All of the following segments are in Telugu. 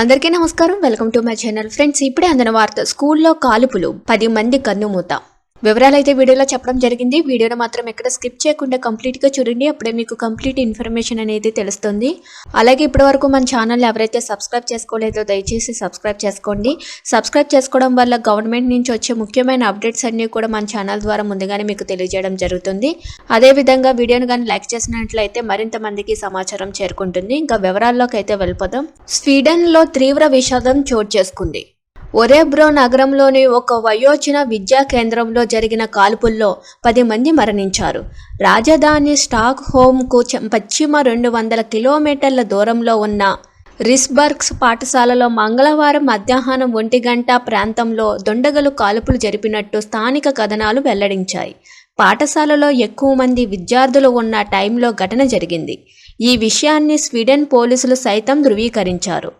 అందరికీ నమస్కారం. Welcome to my channel friends. ఇప్పుడే అందిన వార్త స్కూల్లో కాలుపులు పది మంది కన్నుమూత. వివరాలు అయితే వీడియోలో చెప్పడం జరిగింది. వీడియోను మాత్రం ఎక్కడ స్కిప్ చేయకుండా కంప్లీట్గా చూడండి. అప్పుడే మీకు కంప్లీట్ ఇన్ఫర్మేషన్ అనేది తెలుస్తుంది. అలాగే ఇప్పటివరకు మన ఛానల్ ఎవరైతే సబ్స్క్రైబ్ చేసుకోలేదో దయచేసి సబ్స్క్రైబ్ చేసుకోండి. సబ్స్క్రైబ్ చేసుకోవడం వల్ల గవర్నమెంట్ నుంచి వచ్చే ముఖ్యమైన అప్డేట్స్ అన్నీ కూడా మన ఛానల్ ద్వారా ముందుగానే మీకు తెలియజేయడం జరుగుతుంది. అదేవిధంగా వీడియోను కానీ లైక్ చేసినట్లయితే మరింత మందికి సమాచారం చేరుకుంటుంది. ఇంకా వివరాల్లోకి అయితే వెళ్ళిపోదాం. స్వీడన్లో తీవ్ర విషాదం చోటు చేసుకుంది. ఒరేబ్రో నగరంలోని ఒక వయోజన విద్యా కేంద్రంలో జరిగిన కాల్పుల్లో పది మంది మరణించారు. రాజధాని స్టాక్ హోమ్కు పశ్చిమ రెండు వందల కిలోమీటర్ల దూరంలో ఉన్న రిస్బర్గ్స్ పాఠశాలలో మంగళవారం మధ్యాహ్నం ఒంటి గంట ప్రాంతంలో దొండగలు కాల్పులు జరిపినట్టు స్థానిక కథనాలు వెల్లడించాయి. పాఠశాలలో ఎక్కువ మంది విద్యార్థులు ఉన్న టైంలో ఘటన జరిగింది. ఈ విషయాన్ని స్వీడన్ పోలీసులు సైతం ధృవీకరించారు.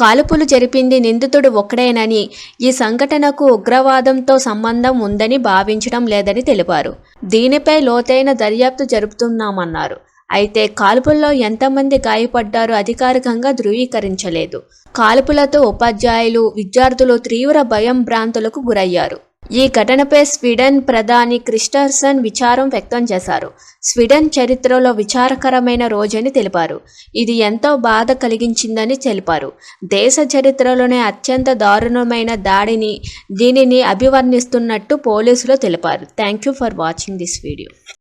కాల్పులు జరిపింది నిందితుడు ఒక్కడేనని ఈ సంఘటనకు ఉగ్రవాదంతో సంబంధం ఉందని భావించడం లేదని తెలిపారు. దీనిపై లోతైన దర్యాప్తు జరుపుతున్నామన్నారు. అయితే కాల్పుల్లో ఎంతమంది గాయపడ్డారో అధికారికంగా ధృవీకరించలేదు. కాల్పులతో ఉపాధ్యాయులు విద్యార్థులు తీవ్ర భయం భ్రాంతులకు గురయ్యారు. ఈ ఘటనపై స్వీడన్ ప్రధాని క్రిస్టర్సన్ విచారం వ్యక్తం చేశారు. స్వీడన్ చరిత్రలో విచారకరమైన రోజని తెలిపారు. ఇది ఎంతో బాధ కలిగించిందని తెలిపారు. దేశ చరిత్రలోనే అత్యంత దారుణమైన దాడిని దీనిని అభివర్ణిస్తున్నట్టు పోలీసులు తెలిపారు. Thank you for watching this video